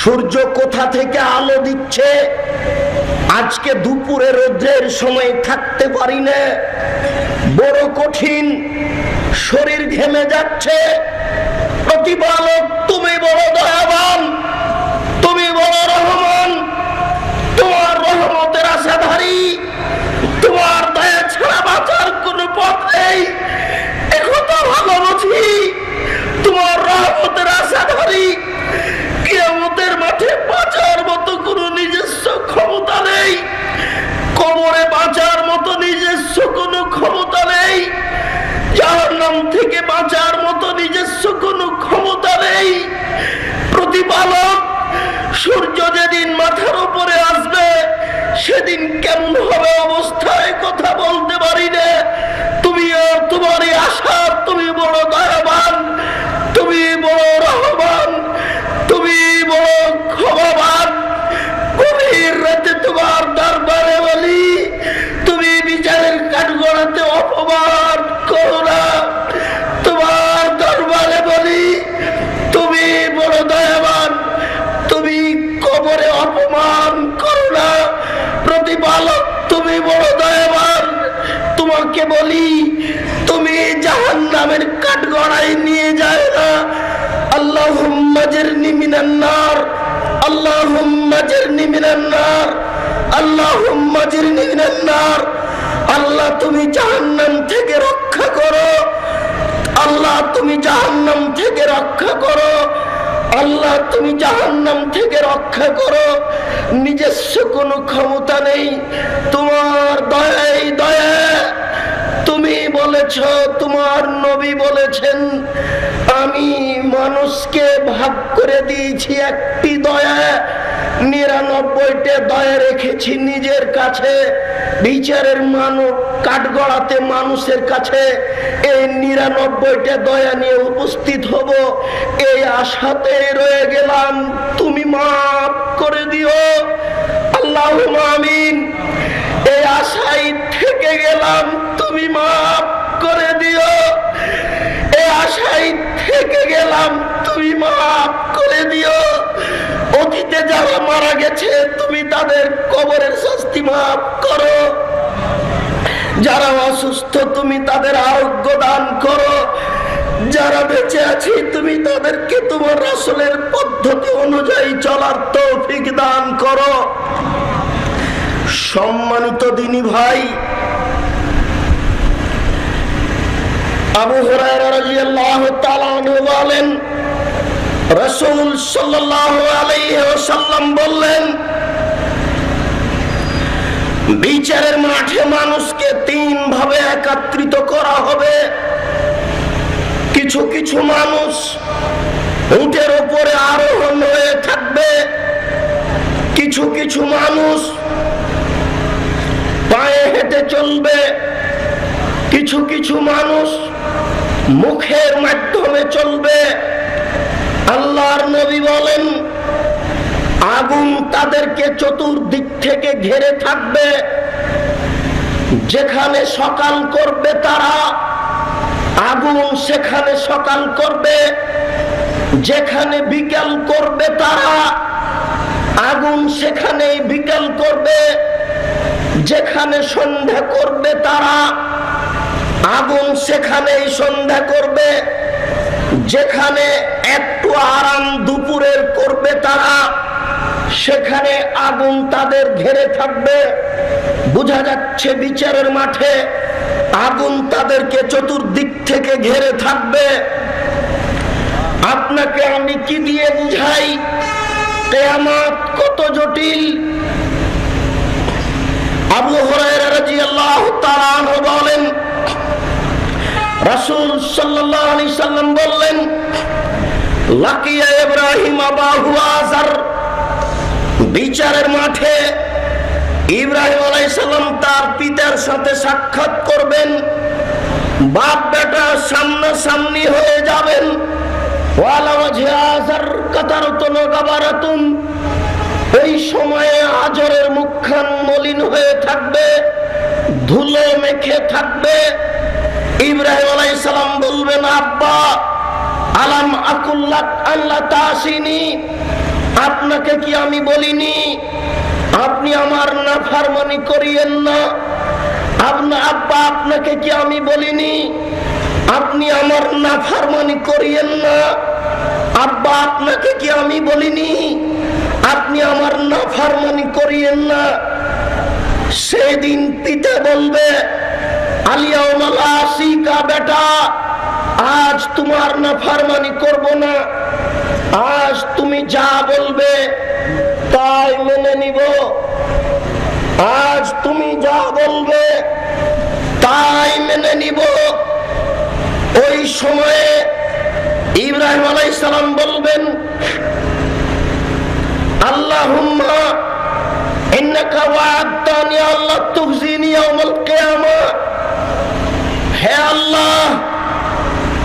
সূর্য কোথা থেকে আলো দিচ্ছে? আজকে দুপুরে রৌদ্রের সময় থাকতে পারি না। বড় কঠিন শরীর ঘেমে যাচ্ছে। প্রতিপালক, তুমি বড় দয়াবান, তুমি বড় রহমান, তোমার রহমতের আশাধারী, তোমার সেদিন কেমন হবে অবস্থায় মাজরনি মিনান্নার আল্লাহ মাজরনি মিনান্নার আল্লাহ মাজরনি মিনান্নার আল্লাহ তুমি জাহান্নাম থেকে রক্ষা করো। আল্লাহ তুমি জাহান্নাম থেকে রক্ষা করো। আল্লাহ তুমি জাহান্নাম থেকে রক্ষা করো। নিজস্ব কোনো ক্ষমতা নেই। তোমার দয়াই দয়া। তুমি বলেছ, তোমার নবী মানুষকে ভাগ করে দিয়েছি একটি দয়া। নিরানব্বইটা দয়া রেখেছি নিজের কাছে। বিচারের মানব কাঠগড়াতে মানুষের কাছে এই নিরানব্বইটা দয়া নিয়ে উপস্থিত হব। এই আশাতে রয়ে গেলাম। তুমি মাফ করে দিও। আল্লাহ আমিন। এই আশাই থেকে গেলাম। তুমি মাফ করে দিও। এই আশাই থেকে গেলাম। তুমি মাফ করে দিও। অতীতে যারা মারা গেছে, তুমি তাদের কবরের শাস্তি মাফ করো। যারা অসুস্থ, তুমি তাদের আরোগ্য দান করো। যারা বেঁচে আছি, তুমি তাদেরকে তোমার রাসূলের পদ্ধতি অনুযায়ী চলার তৌফিক দান করো। সম্মানিত দিনী ভাই, আবু তাআলা বলেন রাসূল আলাইহি বললেন, বিচারের মাঠে মানুষকে তিন ভাবে একত্রিত করা হবে। কিছু কিছু মানুষ উটের উপরে আরোহণ হয়ে থাকবে। কিছু কিছু মানুষ পায়ে হেঁটে চলবে। কিছু কিছু মানুষ মুখের মাধ্যমে চলবে আল্লাহর নবী বলেন আগুন তাদেরকে চতুর্দিক থেকে ঘেরে থাকবে। যেখানে সকাল করবে তারা, আগুন সেখানে সকাল করবে। যেখানে বিকাল করবে তারা, আগুন সেখানে বিকাল করবে। যেখানে সন্ধ্যা করবে তারা, আগুন সেখানেই সন্ধ্যা করবে। যেখানে একটু আরাম দুপুরের করবে তারা সেখানে আগুন তাদের ঘেরে থাকবে। বোঝা যাচ্ছে বিচারের মাঠে আগুন তাদেরকে চতুর্দিক থেকে ঘেরে থাকবে। আপনাকে আমি কি দিয়ে বুঝাই? কেয়ামত কত জটিল। আবু রাদিয়াল্লাহু তাআলা আনহু বলেন, রাসূল সাল্লাম বললেন, লাকিয়া ইব্রাহিম আজার বিচারের মাঠে ইব্রাহিম আলাইহিস সালাম তার পিতার সাথে সাক্ষাৎ করবেন। বাপ বেটা সামনাসামনি হয়ে যাবেন। এই সময়ে আজরের মুখখান মলিন হয়ে থাকবে, ধুলো মেখে থাকবে। ইব্রাহিম সালাম বলবেন, আব্বা, আলাম আকুল্লাহ আল্লাহ তাসিনি আপনাকে কি আমি বলিনি? আপনি আমার নাফারমানি করিয়েন না। আপনার আব্বা, আপনাকে কি আমি বলিনি? আপনি আমার নাফারমানি করিয়েন না। আব্বা, আপনাকে কি আমি বলিনি? আপনি আমার নাফারমানি করিয়েন না। সেদিন পিতে বলবে আলিয়াউমালা আসিকা বেটা, আজ তোমার নাফারমানি করব না। আজ তুমি যা নিব। আজ তুমি যা বলবে তাই মেনে নিব। ওই সময়ে ইব্রাহিম আলাই সালাম বলবেন আল্লাহ হে আল্লাহ,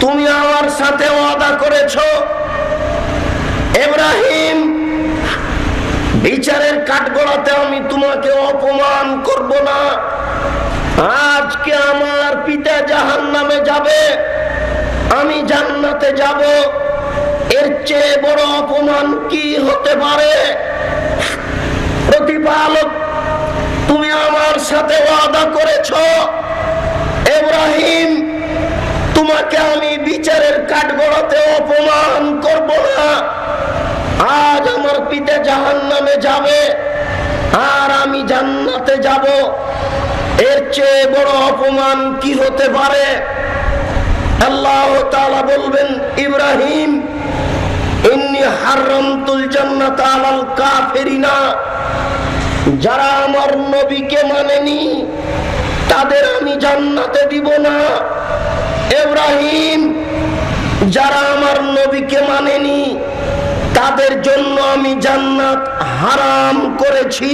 তুমি আমার সাথে ওয়াদা করেছ। ইব্রাহিম বিচারের কাঠগড়াতে আমি তোমাকে অপমান করব না। আজকে আমার পিতা জাহান নামে যাবে, আমি জান্নাতে যাব। এর চেয়ে বড় অপমান কি হতে পারে? প্রতিপালক, তুমি আমার সাথে ওয়াদা করেছ। এব্রাহিম, তোমাকে আমি বিচারের কাঠগড়াতে অপমান করব না। আজ আমার পিতা জাহান নামে যাবে, আর আমি জান্নাতে যাব। এর চেয়ে বড় অপমান কি হতে পারে? আল্লাহ তাআলা বলবেন, ইব্রাহিম, ইন্নি হারামতুল জান্নাত আলাল কাফিরিনা। যারা আমার নবীকে মানেনি, তাদের আমি জান্নাতে দিব না। ইব্রাহিম, যারা আমার নবীকে মানেনি তাদের জন্য আমি জান্নাত হারাম করেছি,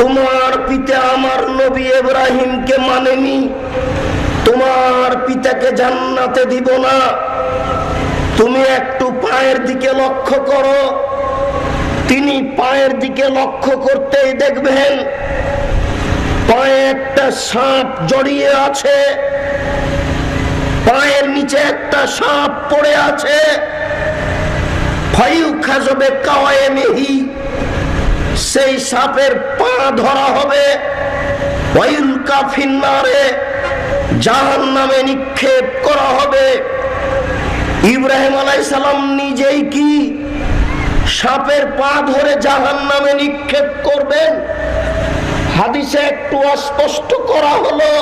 তোমার পিতা আমার নবী ইব্রাহিমকে মানেনি, তোমার পিতাকে জান্নাতে দিব না। তুমি একটু পায়ের দিকে লক্ষ্য করো, তিনি পায়ের দিকে লক্ষ্য করতেই দেখবেন, পায়ে একটা সাপ জড়িয়ে আছে, পায়ের নিচে একটা সাপ পড়ে আছে। সেই সাপের পা ধরা হবে জাহান নামে নিক্ষেপ করা হবে। ইব্রাহিম আলাই সালাম নিজেই কি সাপের পা ধরে জাহান নামে নিক্ষেপ করবেন? হাদিসে একটু অস্পষ্ট করা হলো।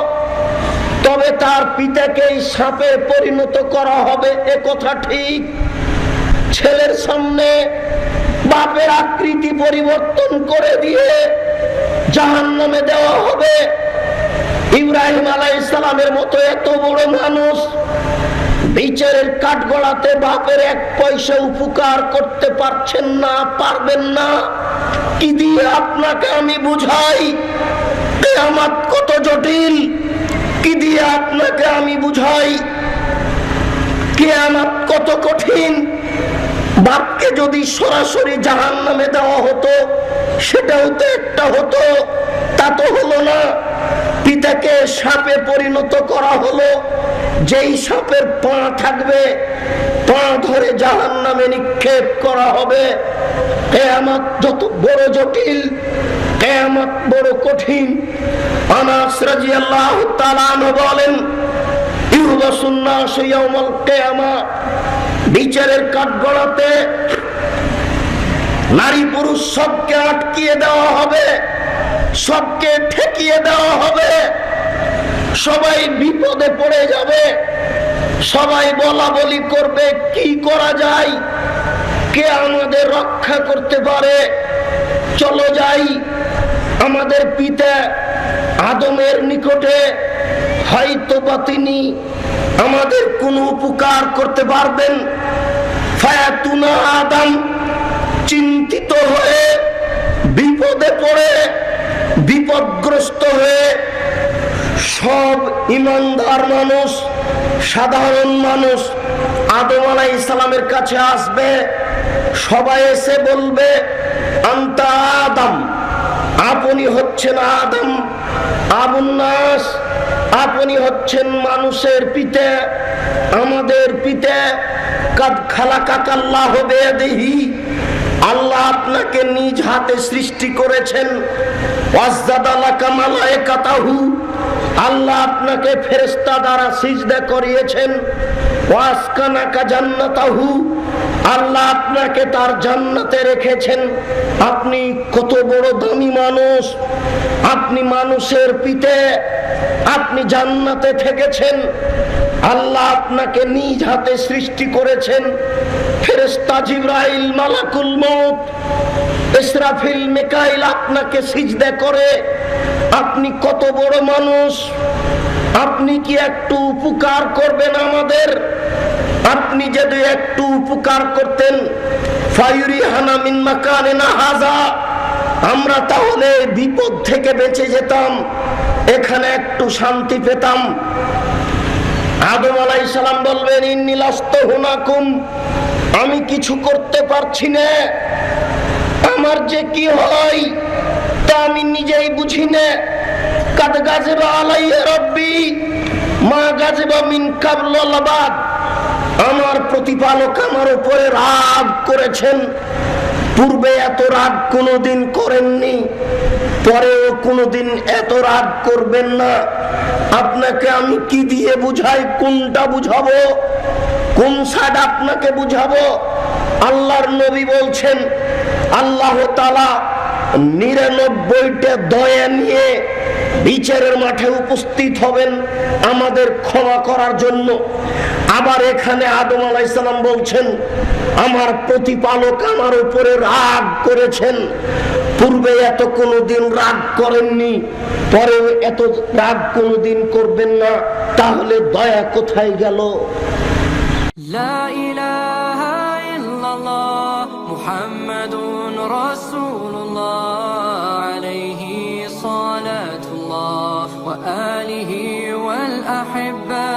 তবে তার পিতাকে সাপে পরিণত করা হবে, এ কথা ঠিক। ছেলের সামনে বাপের আকৃতি পরিবর্তন করে দিয়ে জাহান নামে দেওয়া হবে। ইব্রাহিম আলাই ইসলামের মতো এত বড় মানুষ বিচারের কাঠগড়াতে বাপের এক পয়সা উপকার করতে পারছেন না, পারবেন না। কি দিয়ে আপনাকে আমি বুঝাই? আমার কত জটিল। কি দিয়ে আপনাকে আমি বুঝাই? কেয়ামত কত কঠিন। বাপকে যদি সরাসরি জাহান নামে দেওয়া হতো, সেটাও তো একটা হতো। তা তো হলো না। পিতাকে সাপে পরিণত করা হলো। যেই সাপের পা থাকবে, পা ধরে জাহান নামে নিক্ষেপ করা হবে। কেয়ামত যত বড় জটিল, কেয়ামত বড় কঠিন। আনাস তাআলা আনহু বলেন বিচারের কাঠগড়াতে নারী পুরুষ সবকে আটকিয়ে দেওয়া হবে, সবকে ঠেকিয়ে দেওয়া হবে। সবাই বিপদে পড়ে যাবে। সবাই বলা বলি করবে, কি করা যায়? কে আমাদের রক্ষা করতে পারে? চলো যাই আমাদের পিতা আদমের নিকটে হয়তো বা তিনি আমাদের কোনো উপকার করতে পারবেন? ফায়াতুনা আদম চিন্তিত হয়ে, বিপদে পড়ে, বিপদগ্রস্ত হয়ে, সব ইমানদার মানুষ, সাধারণ মানুষ আদম আলাই ইসলামের কাছে আসবে, সবাই এসে বলবে, আন্তা আদম, আপনি হচ্ছেন আদম আবুন্নাস আপনি হচ্ছেন মানুষের পিতা, আমাদের পিতা। কাদ খালা কাকাল্লাহ হবে দেহি আল্লাহ আপনাকে নিজ হাতে সৃষ্টি করেছেন। আল্লাহ আপনাকে ফেরেশতা দ্বারা সিজদা করিয়েছেন। ওয়াসকানাকা জান্নাতাহু। আল্লাহ আপনাকে তার জান্নাতে রেখেছেন। আপনি কত বড় দামি মানুষ। আপনি মানুষের পিতে। আপনি জান্নাতে থেকেছেন, আল্লাহ আপনাকে নিজ হাতে সৃষ্টি করেছেন। ফেরেশতা জিব্রাইল মালাকুল মউত, ইসরাফিল মিকাইল আপনাকে সিজদা করে। আপনি কত বড় মানুষ, আপনি কি একটু উপকার করবেন আমাদের? আপনি যদি একটু উপকার করতেন ফায়ুরি হানা মিন মাকানে হাজা, আমরা তাহলে বিপদ থেকে বেঁচে যেতাম। এখানে একটু শান্তি পেতাম। আদম আলাই সালাম বলবেন ইন্নিলাস্ত হুনাকুম। আমি কিছু করতে পারছি না। আমার যে কি হয় তা আমি নিজেই বুঝি না। কাদ গাজেবা আলাইয়া রব্বি, মা গাজেবা মিন কাবলাবাদ আমার প্রতিপালক আমার উপরে রাগ করেছেন। পূর্বে এত রাগ কোনোদিন করেননি। পরেও কোনোদিন এত রাগ করবেন না। আপনাকে আমি কি দিয়ে বুঝাই? কোনটা বুঝাবো? কোন সাইড আপনাকে বুঝাবো? আল্লাহর নবী বলছেন, আল্লাহ তালা নিরানব্বইটা দয়া নিয়ে বিচারের মাঠে উপস্থিত হবেন আমাদের ক্ষমা করার জন্য। আবার এখানে আদম আলাইসালাম বলছেন, আমার প্রতিপালক আমার উপরে রাগ করেছেন। পূর্বে এত কোনোদিন রাগ করেননি পরে এত রাগ কোনদিন করবেন না, তাহলে দয়া কোথায় গেল? আলিহি ওয়াল আহিব্বা।